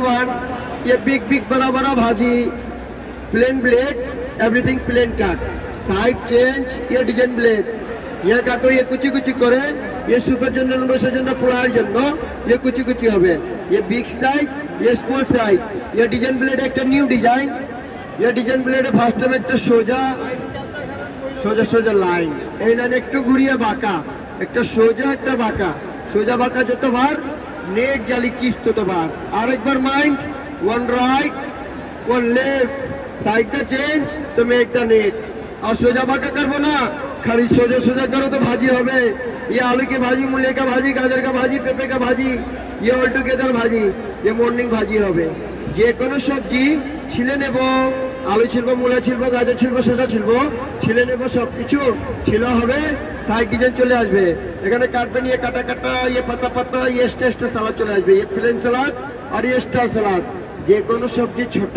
Require a big big বড় বড় ভাজি plain blade everything plain cut side change ইয়ে ডিজাইন ব্লেড ইয়ে কাট ইয়ে কুচি কুচি করে ইয়ে সুপের জন্য বসার জন্য পোড়ার জন্য ইয়ে কুচি কুচি হবে a big side a small side a design blade একটা new design a design blade first time একটা সোজা সোজা সোজা লাইন এই লাইন একটু ঘুরিয়ে বাঁকা একটা সোজা একটা বাঁকা সোজা বাঁকা যত যতবার নেট জালি কিস্ত তোমার আরেকবার mind one right one left সাইডটা চেঞ্জ তো একটা নেট। আর সোজা বাঁকা করব না, খালি সোজা সোজা করো তো ভাজি হবে। ইয়ে আলু কে ভাজি মূলে কা ভাজি গাজর কা ভাজি পেঁপে কা ভাজি ইয়ে অল টুগেদার ভাজি, যে মর্নিং ভাজি হবে। যে কোনো সবজি ছিলে নেব। আলু ছিলবো, মূলা ছিলবো, গাজর ছিলবো, শসা ছিলবো, ছিলে নেব সবকিছু। ছিল হবে ডিজাইন চলে আসবে। এখানে কাটবেন ইয়ে কাটা কাটা ইয়ে পাতা পাতা ইয়ে স্টেস্টা সালাদ চলে আসবে। ইয়ে প্লেন সালাদ আর ইয়ে স্টার সালাদ। যে কোনো সবজি ছোট,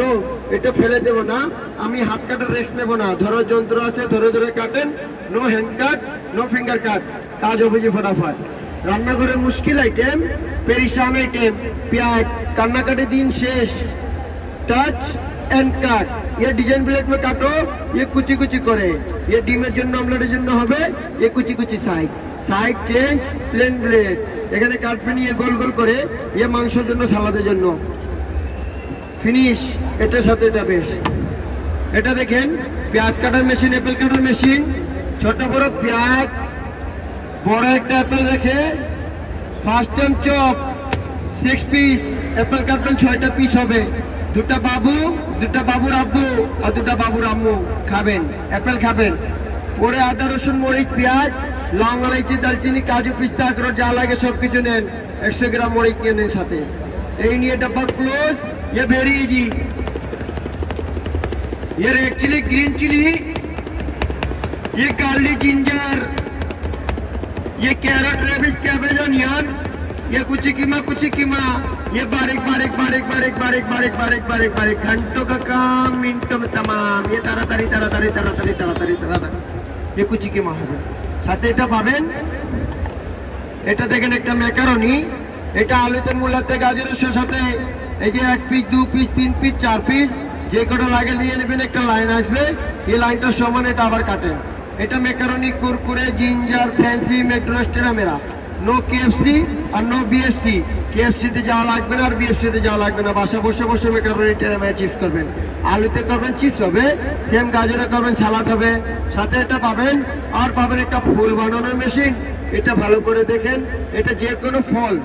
এটা ফেলে দেব না। আমি হাত কাটার রেস্ট নেব না। ধরো যন্ত্র আছে, ধরে ধরে কাটেন। No hand cut no finger cut কাজ অভিযোগ ফটাফট। রান্নাঘরের মুশকিল আইটেম পেরিসান আইটেম পেঁয়াজ, কান্নাকাটি দিন শেষ। টাচ এন্ড কাট ये ডিজাইন ব্লেড में কাটো ये কুচি কুচি করে ये ডিমের জন্য অমলেটের জন্য হবে ये কুচি কুচি side side change plain blade এখানে কাটবেন ইয়ে গোল গোল করে ये মাংসের জন্য সালাদের জন্য ফিনিশ এটার সাথে এটা বেশ এটা দেখেন পেঁয়াজ cutter machine apple cutter machine ছোট বড় পেঁয়াজ বড় একটা অ্যাপেল রেখে first time chop six piece Apple কাটবেন ছয়টা পিস হবে দুটা বাবু দুটা বাবুর আব্বু আর দুটা বাবুর আম্মু খাবেন অ্যাপেল খাবেন পরে আদা রসুন মরিচ পেঁয়াজ লং এলাইচি দালচিনি কাজু পিস্তা আখরোট যা লাগে সব কিছু নেন একশো গ্রাম মরিচ নিয়ে নেন সাথে এই নিয়ে ডাব্বা ক্লোজ ये वेरी इजी ये रेड चिली ग्रीन चिली ये गार्लिक जिंजर ये कैरेट रेबिस कैबेज ऑनियन ये कुछ कीमा कुछ कीमा ये बारीक बारीक बारीक बारीक बारीक बारीक बारीक बारीक बारीक घंटों का काम मिनटों में तमाम ये तारा तारी तारा तारी तारा तारी तारा तारी तारा तारी ये कुछ कीमा হবে সাথে এটা পাবেন এটা দেখেন একটা ম্যাকারনি এটা আলুতে মূলাতে গাজরের সাথে এই যে এক পিস দু পিস তিন পিস চার পিস যে কটা লাগে নিয়ে নেবেন একটা লাইন আসবে এই লাইনটার সমান এটা আবার কাটেন এটা macaroni Kurkure ginger fancy McDonald's মেরা নো কেএফসি আর নো বিএফসি কেএফসি তে যাওয়া লাগবে না আর বিএফসি তে যাওয়া লাগবে না। বাসা বসে বসে মেকারনি টেরামায় চিপস করবেন। আলুতে করবেন চিপস হবে সেম গাজরে করবেন সালাদ হবে। সাথে এটা পাবেন, আর পাবেন একটা ফুল বানানোর মেশিন এটা ভালো করে দেখেন, এটা যে কোনো ফল,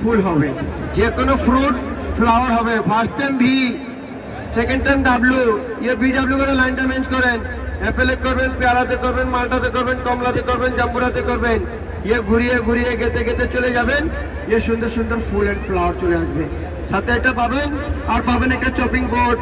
ফুল হবে। যে কোনো ফ্রুট ফ্লাওয়ার হবে। First time V second time W ইয়ে বি ডাব্লু করে লাইনটা মেঞ্জ করেন। অ্যাপেলে করবেন, পেয়ারাতে করবেন, মালটাতে করবেন, কমলাতে করবেন, জাম্বুরাতে করবেন। ইয়ে ঘুরিয়ে ঘুরিয়ে গেতে গেতে চলে যাবেন। ইয়ে সুন্দর সুন্দর ফুল এন্ড ফ্লাওয়ার চলে আসবে। সাথে এটা পাবেন, আর পাবেন একটা চপিং বোর্ড